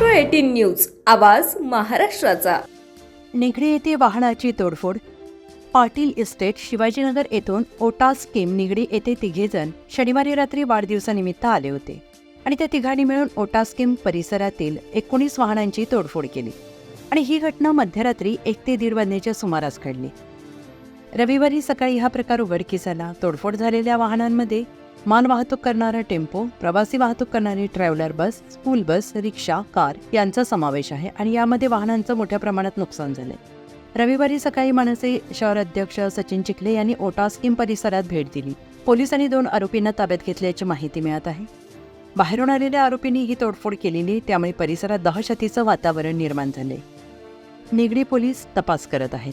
News आवाज महाराष्ट्राचा. निगडी येथे वाहनाची तोडफोड. पाटील इस्टेट शिवाजीनगर येथून ओटा स्कीम निगडी येथे तिघेजण शनिवारी रात्री वाढदिवसानिमित्त आले होते आणि त्या तिघांनी मिळून ओटा स्कीम परिसरातील एकोणीस वाहनांची तोडफोड केली आणि ही घटना मध्यरात्री एक ते दीड वाजण्याच्या सुमारास घडली. रविवारी सकाळी हा प्रकार उघडकीस आला. तोडफोड झालेल्या वाहनांमध्ये माल वाहतूक करणारा टेम्पो प्रवासी वाहतूक करणारी ट्रॅव्हलर बस स्कूल बस रिक्षा कार यांचा समावेश आहे आणि यामध्ये वाहनांचं मोठ्या प्रमाणात नुकसान झाले रविवारी सकाळी मनसे शहर अध्यक्ष सचिन चिखले यांनी ओटा स्कीम परिसरात भेट दिली. पोलिसांनी दोन आरोपींना ताब्यात घेतल्याची माहिती मिळत आहे. बाहेरून आलेल्या आरोपींनी ही तोडफोड केलेली त्यामुळे परिसरात दहशतीचं वातावरण निर्माण झाले निगडी पोलीस तपास करत आहेत.